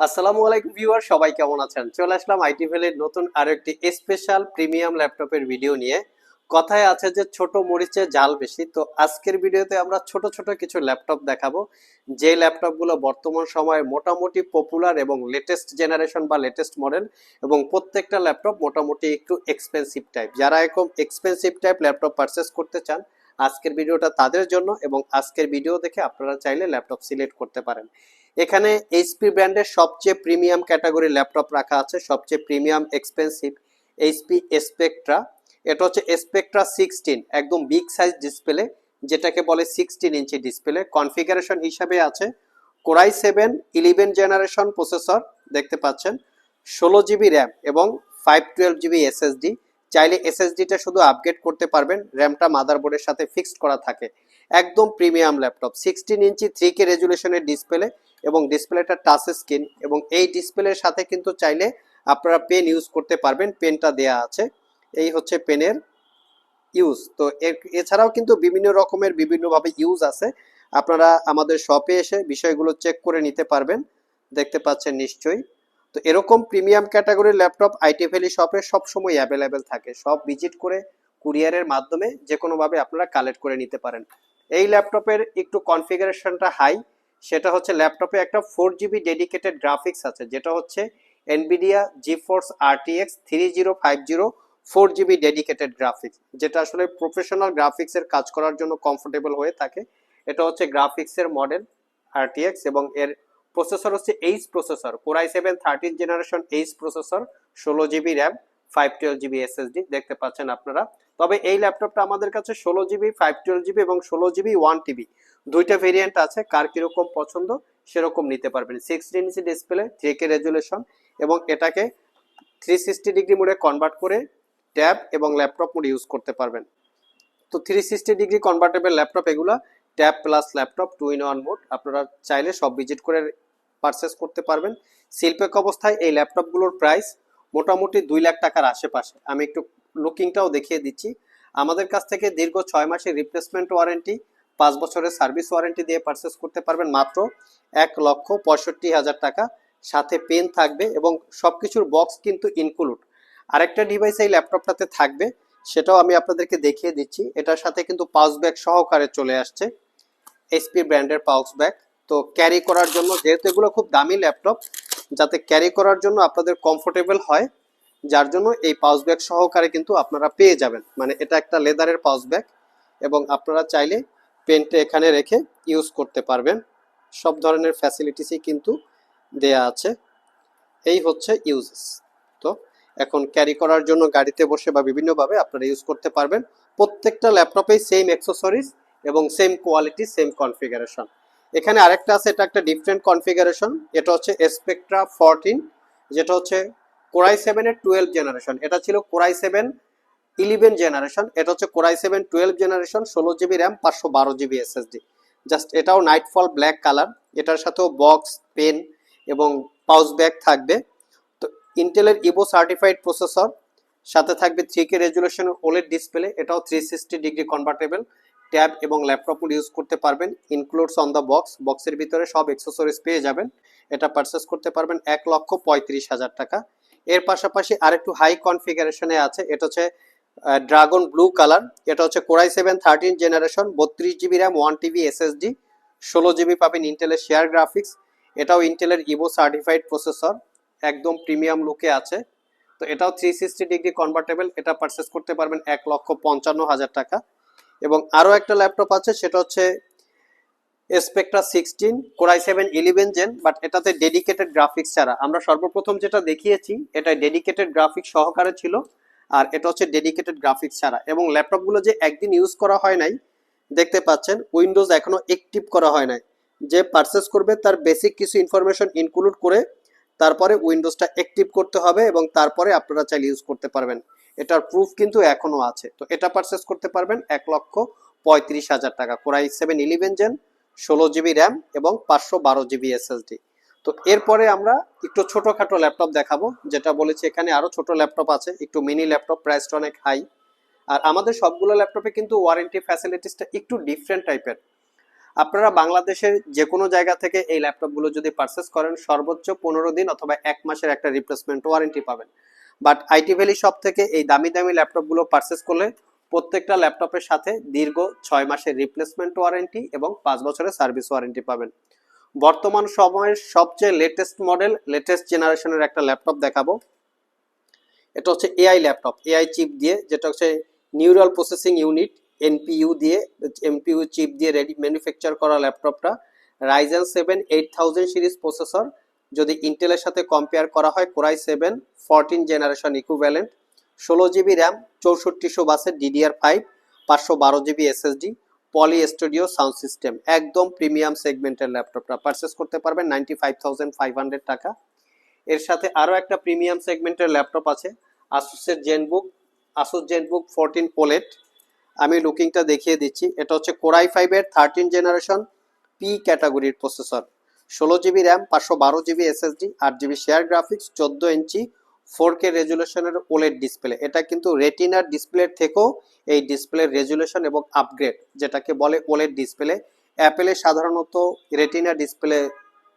আসসালামু আলাইকুম ভিউয়ার, সবাই কেমন আছেন? চলে আসলাম আইটি ভ্যালির নতুন আরও একটি স্পেশাল প্রিমিয়াম ল্যাপটপের ভিডিও নিয়ে। কথায় আছে যে ছোট মরিচে জাল বেশি, তো আজকের ভিডিওতে আমরা ছোট ছোট কিছু ল্যাপটপ দেখাবো। যে ল্যাপটপগুলো বর্তমান সময়ে মোটামুটি পপুলার এবং লেটেস্ট জেনারেশন বা লেটেস্ট মডেল এবং প্রত্যেকটা ল্যাপটপ মোটামুটি একটু এক্সপেন্সিভ টাইপ যারা এরকম এক্সপেন্সিভ টাইপ ল্যাপটপ পারচেস করতে চান, আজকের ভিডিওটা তাদের জন্য এবং আজকের ভিডিও দেখে আপনারা চাইলে ল্যাপটপ সিলেক্ট করতে পারেন। এখানে এইচপি ব্র্যান্ডের সবচেয়ে প্রিমিয়াম ক্যাটাগরি ল্যাপটপ রাখা আছে, সবচেয়ে প্রিমিয়াম এক্সপেন্সিভ এইচপি স্পেকট্রা এটা হচ্ছে স্পেকট্রা সিক্সটিন একদম বিগ সাইজ ডিসপ্লে যেটাকে বলে সিক্সটিন ইঞ্চি ডিসপ্লে কনফিগারেশন হিসাবে আছে core i seven eleven generation processor দেখতে পাচ্ছেন। ষোলো জিবি র্যাম এবং ফাইভ টুয়েলভ জিবি এসএসডি চাইলে এসএসডিটা শুধু আপগ্রেড করতে পারবেন র্যামটা মাদারবোর্ডের সাথে ফিক্সড করা থাকে। একদম premium laptop. Sixteen inch three K রেজুলেশনের display এবং ডিসপ্লেটা টাচ স্ক্রিন এবং এই ডিসপ্লের সাথে কিন্তু চাইলে আপনারা পেন ইউজ করতে পারবেন। পেনটা দেয়া আছে। এই হচ্ছে পেনের ইউজ তো এছাড়াও কিন্তু বিভিন্ন রকমের বিভিন্নভাবে ইউজ আছে। আপনারা আমাদের শপে এসে বিষয়গুলো চেক করে নিতে পারবেন। দেখতে পাচ্ছেন নিশ্চয়ই। তো এরকম প্রিমিয়াম ক্যাটাগরির ল্যাপটপ আইটি ভ্যালি শপে সবসময় অ্যাভেলেবেল থাকে। সব ভিজিট করে কুরিয়ারের মাধ্যমে যে কোনোভাবে আপনারা কালেক্ট করে নিতে পারেন। এই ল্যাপটপের একটু কনফিগারেশনটা হাই সেটা হচ্ছে ল্যাপটপে একটা ফোর জিবি ডেডিকেটেড গ্রাফিক্স আছে, যেটা হচ্ছে Nvidia GeForce RTX three zero five zero four GB dedicated graphics যেটা আসলে প্রফেশনাল গ্রাফিক্সের কাজ করার জন্য কমফোর্টেবল হয়ে থাকে। এটা হচ্ছে গ্রাফিক্সের মডেল আরটিএক্স এবং এর প্রসেসর হচ্ছে H processor core i seven thirteen generation H processor ষোলো GB RAM five twelve GB SSD দেখতে পাচ্ছেন আপনারা। তবে এই ল্যাপটপটা আমাদের কাছে ষোলো জিবি ফাইভ টুয়েলভ জিবি এবং ষোলো জিবি ওয়ান টিবি দুইটা ভেরিয়েন্ট আছে, কার কীরকম পছন্দ সেরকম নিতে পারবেন। Sixty inch display three K resolution এবং এটাকে থ্রি সিক্সটি ডিগ্রি মোডে কনভার্ট করে ট্যাব এবং ল্যাপটপ মোড ইউজ করতে পারবেন। তো three sixty degree convertible laptop এগুলা tab plus laptop two in one mode আপনারা চাইলে সব ভিজিট করে পারচেস করতে পারবেন। শিল্পেক অবস্থায় এই ল্যাপটপগুলোর প্রাইস মোটামুটি দুই লাখ টাকার আশেপাশে। আমি একটু লুকিংটাও দেখিয়ে দিচ্ছি। আমাদের কাছ থেকে দীর্ঘ ছয় মাসের রিপ্লেসমেন্ট ওয়ারেন্টি পাঁচ বছরের সার্ভিস ওয়ারেন্টি দিয়ে পারচেস করতে পারবেন মাত্র এক লক্ষ পঁয়ষট্টি হাজার টাকা। সাথে পেন থাকবে এবং সব কিছুর বক্স কিন্তু ইনক্লুড আরেকটা ডিভাইস এই ল্যাপটপটাতে থাকবে, সেটাও আমি আপনাদেরকে দেখিয়ে দিচ্ছি। এটার সাথে কিন্তু পাউচ ব্যাগ সহকারে চলে আসছে। এসপি ব্র্যান্ডের পাউচ ব্যাগ তো ক্যারি করার জন্য যেহেতু এগুলো খুব দামি ল্যাপটপ যাতে ক্যারি করার জন্য আপনাদের কমফোর্টেবল হয়, যার জন্য এই পাউচ ব্যাগ সহকারে কিন্তু আপনারা পেয়ে যাবেন। মানে এটা একটা লেদারের পাউচ ব্যাগ এবং আপনারা চাইলে পেনটা এখানে রেখে ইউজ করতে পারবেন। সব ধরনের ফ্যাসিলিটিসই কিন্তু দেয়া আছে। এই হচ্ছে ইউজেস তো এখন ক্যারি করার জন্য গাড়িতে বসে বা বিভিন্নভাবে আপনারা ইউজ করতে পারবেন। প্রত্যেকটা ল্যাপটপেই সেম অ্যাক্সেসরিজ এবং সেম কোয়ালিটি সেম কনফিগারেশন এখানে আরেকটা আছে, এটা একটা ডিফারেন্ট কনফিগারেশন এটা হচ্ছে স্পেকট্রা ফোরটিন যেটা হচ্ছে কোরাই সেভেনের টুয়েলভ জেনারেশন এটা ছিল কোরাই সেভেন ইলেভেন জেনারেশন এটা হচ্ছে core i seven twelve generation ষোলো জিবি র্যাম পাঁচশো বারো জিবি এসএসডি জাস্ট এটাও নাইটফল ব্ল্যাক কালার এটার সাথেও বক্স পেন এবং পাউচ ব্যাগ থাকবে। তো ইন্টেলের ইবো সার্টিফাইড প্রসেসর সাথে থাকবে three K resolution OLED display এটাও three sixty degree convertible tab এবং ল্যাপটপ ইউজ করতে পারবেন। ইনক্লুডস অন দ্য বক্স বক্সের ভিতরে সব এক্সেসরিজ পেয়ে যাবেন। এটা পারচেস করতে পারবেন এক লক্ষ পঁয়ত্রিশ হাজার টাকা। এর পাশাপাশি আরেকটু হাই কনফিগারেশনে আছে। এটা হচ্ছে ড্রাগন ব্লু কালার এটা হচ্ছে core i seven thirteen generation বত্রিশ GB RAM one TB SSD ষোলো জিবি পাবেন ইন্টেলের শেয়ার গ্রাফিক্স এটাও ইন্টেলের ইভো সার্টিফাইড প্রসেসর একদম প্রিমিয়াম লুকে আছে। তো এটাও থ্রি সিক্সটি ডিগ্রি কনভার্টেবল এটা পারচেস করতে পারবেন এক লক্ষ পঞ্চান্ন হাজার টাকা। এবং আরও একটা ল্যাপটপ আছে, সেটা হচ্ছে Spectre sixteen core i seven eleven gen but এটাতে ডেডিকেটেড গ্রাফিক্স ছাড়া। আমরা সর্বপ্রথম যেটা দেখিয়েছি, এটা ডেডিকেটেড গ্রাফিক্স সহকারে ছিল, আর এটা হচ্ছে ডেডিকেটেড গ্রাফিক্স ছাড়া। এবং ল্যাপটপগুলো যে একদিন ইউজ করা হয় নাই, দেখতে পাচ্ছেন উইন্ডোজ এখনও অ্যাক্টিভ করা হয় নাই। যে পারচেস করবে, তার বেসিক কিছু ইনফরমেশন ইনক্লুড করে, তারপরে উইন্ডোজটা অ্যাক্টিভ করতে হবে এবং তারপরে আপনারা চাইলে ইউজ করতে পারবেন। এটার প্রুফ কিন্তু এখনও আছে। তো এটা পারচেস করতে পারবেন এক লক্ষ পঁয়ত্রিশ হাজার টাকা। Core i seven eleven gen ষোলো জিবি র্যাম এবং পাঁচশো বারো জিবি এসএসডি তো এরপরে আমরা একটু ছোটোখাটো ল্যাপটপ দেখাবো, যেটা বলেছি এখানে আরও ছোট ল্যাপটপ আছে, একটু মিনি ল্যাপটপ প্রাইসটা অনেক হাই আর আমাদের সবগুলো ল্যাপটপে কিন্তু ওয়ারেন্টি ফ্যাসিলিটিসটা একটু ডিফারেন্ট টাইপের আপনারা বাংলাদেশের যে কোনো জায়গা থেকে এই ল্যাপটপগুলো যদি পারচেস করেন, সর্বোচ্চ পনেরো দিন অথবা এক মাসের একটা রিপ্লেসমেন্ট ওয়ারেন্টি পাবেন। বাট আইটি ভ্যালি শপ থেকে এই দামি দামি ল্যাপটপগুলো পারচেস করলে প্রত্যেকটা ল্যাপটপের সাথে দীর্ঘ ছয় মাসের রিপ্লেসমেন্ট ওয়ারেন্টি এবং পাঁচ বছরের সার্ভিস ওয়ারেন্টি পাবেন। বর্তমান সময়ের সবচেয়ে লেটেস্ট মডেল লেটেস্ট জেনারেশনের একটা ল্যাপটপ দেখাবো। এটা হচ্ছে এআই ল্যাপটপ এআই চিপ দিয়ে, যেটা হচ্ছে নিউরাল প্রসেসিং ইউনিট এনপিইউ দিয়ে এনপিইউ চিপ দিয়ে রেডি ম্যানুফ্যাকচার করা ল্যাপটপটা Ryzen seven eight thousand series processor যদি ইন্টেলের সাথে কম্পেয়ার করা হয় core i seven fourteen generation equivalent ষোলো জিবি র্যাম চৌষট্টিশো বাসে ডিডিআর ফাইভ পাঁচশো বারো GB SSD Poly Studio sound system একদম প্রিমিয়াম সেগমেন্টের ল্যাপটপটা পারচেস করতে পারবেন ninety five thousand five hundred টাকা। এর সাথে আরও একটা প্রিমিয়াম সেগমেন্টের ল্যাপটপ আছে আসুসের জেনবুক আসুস জেনবুক ফোরটিন পোলেট আমি লুকিংটা দেখিয়ে দিচ্ছি, এটা হচ্ছে কোরাই ফাইভের থার্টিন জেনারেশন পি ক্যাটাগরির প্রসেসর ষোলো জিবি র্যাম, পাঁচশো বারো জিবি এসএসডি আট জিবি শেয়ার গ্রাফিক্স চোদ্দ ইঞ্চি ফোর কে রেজুলেশনের ওলেট ডিসপ্লে এটা কিন্তু রেটিনার ডিসপ্লের থেকেও এই ডিসপ্লের রেজুলেশন এবং আপগ্রেড যেটাকে বলে ওলেট ডিসপ্লে অ্যাপেলে সাধারণত রেটিনা ডিসপ্লে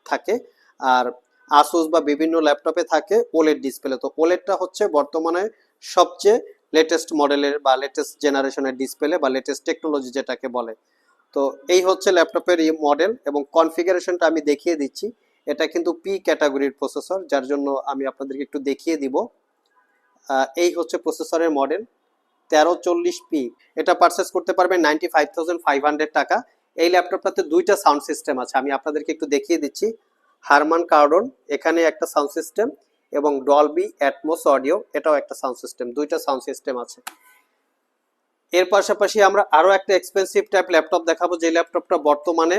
থাকে আর আসুস বা বিভিন্ন ল্যাপটপে থাকে ওলেট ডিসপ্লে তো ওলেটটা হচ্ছে বর্তমানে সবচেয়ে লেটেস্ট মডেলের বা লেটেস্ট জেনারেশনের ডিসপ্লে বা লেটেস্ট টেকনোলজি যেটাকে বলে। তো এই হচ্ছে ল্যাপটপের এই মডেল এবং কনফিগারেশনটা আমি দেখিয়ে দিচ্ছি। এটা কিন্তু পি ক্যাটাগরির প্রসেসর যার জন্য আমি আপনাদেরকে একটু দেখিয়ে দিব। এই হচ্ছে প্রসেসরের মডেল তেরো চল্লিশ পি এটা পারচেস করতে পারবেন ninety five thousand five hundred টাকা। এই ল্যাপটপটাতে দুইটা সাউন্ড সিস্টেম আছে, আমি আপনাদেরকে একটু দেখিয়ে দিচ্ছি। হারমান কার্ডন, এখানে একটা সাউন্ড সিস্টেম এবং ডলবি অ্যাটমোস অডিও এটাও একটা সাউন্ড সিস্টেম দুইটা সাউন্ড সিস্টেম আছে। এর পাশাপাশি আমরা আরও একটা এক্সপেন্সিভ টাইপ ল্যাপটপ দেখাবো। যে ল্যাপটপটা বর্তমানে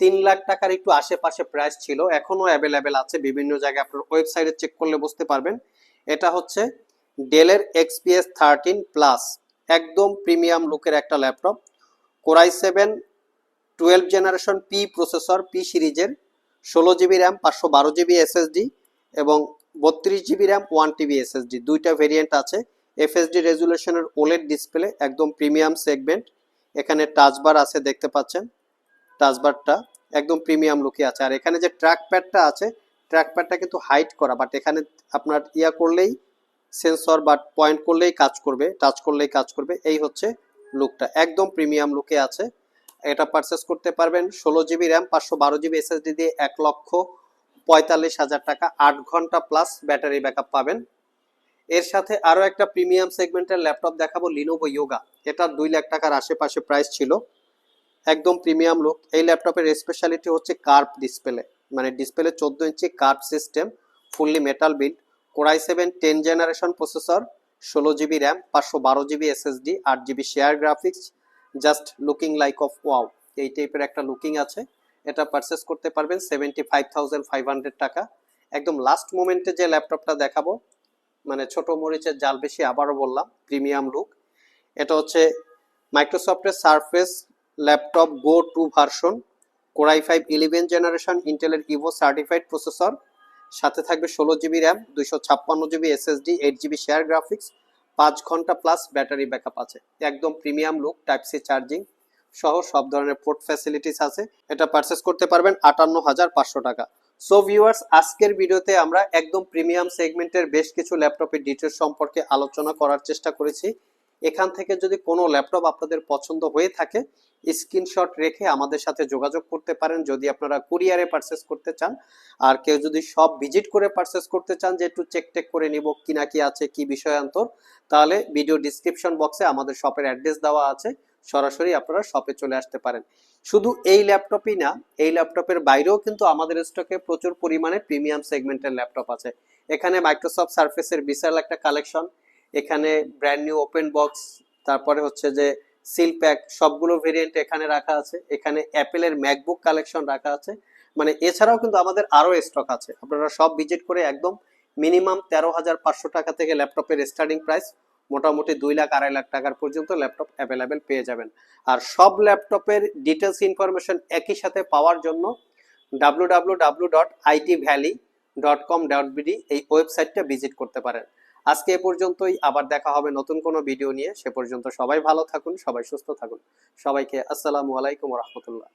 তিন লাখ টাকার একটু আশেপাশে প্রাইস ছিল এখনও অ্যাভেলেবেল আছে। বিভিন্ন জায়গায় আপনার ওয়েবসাইটে চেক করলে বুঝতে পারবেন। এটা হচ্ছে ডেলের এক্সপিএস থার্টিন প্লাস একদম প্রিমিয়াম লুকের একটা laptop core i seven twelve generation P processor P সিরিজের, ষোলো জিবি র্যাম পাঁচশো বারো জিবি এসএসডি এবং বত্রিশ GB RAM one TB SSD দুইটা ভেরিয়েন্ট আছে। এফএসডি রেজুলেশনের ওলেড ডিসপ্লে একদম প্রিমিয়াম সেগমেন্ট এখানে টাচবার আছে, দেখতে পাচ্ছেন? টাচবারটা একদম প্রিমিয়াম লুকে আছে। আর এখানে যে ট্র্যাক প্যাডটা আছে ট্র্যাক প্যাডটা কিন্তু হাইট করা বাট এখানে আপনার ইয়া করলেই সেন্সর বা পয়েন্ট করলেই কাজ করবে টাচ করলেই কাজ করবে। এই হচ্ছে লুকটা একদম প্রিমিয়াম লুকে আছে। এটা পারচেস করতে পারবেন ষোলো জিবি র্যাম পাঁচশো বারো জিবি এসএসডি দিয়ে এক লক্ষ পঁয়তাল্লিশ হাজার টাকা, আট ঘণ্টা প্লাস ব্যাটারি ব্যাকআপ পাবেন। এর সাথে আরও একটা প্রিমিয়াম সেগমেন্টের ল্যাপটপ দেখাবো লিনোভো ইয়োগা এটা দুই লাখ টাকার আশেপাশে প্রাইস ছিল। একদম প্রিমিয়াম লুক এই ল্যাপটপের স্পেশালিটি হচ্ছে কার্ভ ডিসপ্লে মানে ডিসপ্লে চোদ্দ inch curve system fully metal build core i seven ten generation processor ষোলো জিবি র্যাম পাঁচশো বারো জিবি এসএসডি আট GB share graphics just looking like of wow এই টাইপের একটা লুকিং আছে। এটা পারচেস করতে পারবেন seventy five thousand five hundred টাকা। একদম লাস্ট মোমেন্টে যে ল্যাপটপটা দেখাবো মানে ছোট মরিচের জাল বেশি আবারও বললাম, প্রিমিয়াম লুক। এটা হচ্ছে মাইক্রোসফটের Surface laptop go two version core i five eleven generation ইন্টেলের ইভো সার্টিফাইড প্রসেসর সাথে থাকবে ষোলো জিবি র্যাম দুইশো ছাপ্পান্ন GB SSD eight GB share graphics পাঁচ ঘণ্টা প্লাস ব্যাটারি ব্যাকআপ আছে। একদম premium look type C charging সহ সব ধরনের পোর্ট ফ্যাসিলিটিস আছে। এটা পারচেস করতে পারবেন আটান্ন হাজার পাঁচশো টাকা। সো ভিউয়ার্স আজকের ভিডিওতে আমরা একদম প্রিমিয়াম সেগমেন্টের বেশ কিছু ল্যাপটপের ডিটেলস সম্পর্কে আলোচনা করার চেষ্টা করেছি। এখান থেকে যদি কোনো ল্যাপটপ আপনাদের পছন্দ হয়ে থাকে স্ক্রিনশট রেখে আমাদের সাথে যোগাযোগ করতে পারেন। যদি আপনারা কুরিয়ারে পারচেস করতে চান, আর কেউ যদি সব ভিজিট করে পারচেস করতে চান যে একটু চেক টেক করে নিব, কি না কি আছে, কি বিষয়ান্তর তাহলে ভিডিও ডিসক্রিপশন বক্সে আমাদের শপের অ্যাড্রেস দেওয়া আছে। সরাসরি আপনারা শপে চলে আসতে পারেন। শুধু এই ল্যাপটপই না, এই ল্যাপটপের বাইরেও কিন্তু আমাদের স্টকে প্রচুর পরিমাণে প্রিমিয়াম সেগমেন্টের ল্যাপটপ আছে। এখানে মাইক্রোসফট সার্ফেসের বিশাল একটা কালেকশন এখানে ব্র্যান্ড নিউ ওপেন বক্স তারপরে হচ্ছে যে সিল প্যাক সবগুলো ভেরিয়েন্ট এখানে রাখা আছে। এখানে অ্যাপেলের ম্যাকবুক কালেকশন রাখা আছে। মানে এছাড়াও কিন্তু আমাদের আরও স্টক আছে। আপনারা সব ভিজিট করে একদম মিনিমাম তেরো হাজার পাঁচশো টাকা থেকে ল্যাপটপের স্টার্টিং প্রাইস মোটামুটি দুই লাখ, আড়াই লাখ টাকার পর্যন্ত ল্যাপটপ অ্যাভেলেবেল পেয়ে যাবেন। আর সব ল্যাপটপের ডিটেলস ইনফরমেশন একই সাথে পাওয়ার জন্য W dot IT Valley dot com BD এই ওয়েবসাইটটা ভিজিট করতে পারেন। আজকে এ পর্যন্তই, আবার দেখা হবে নতুন কোনো ভিডিও নিয়ে। সে পর্যন্ত সবাই ভালো থাকুন, সবাই সুস্থ থাকুন। সবাইকে আসসালামু আলাইকুম রহমতুল্লাহ।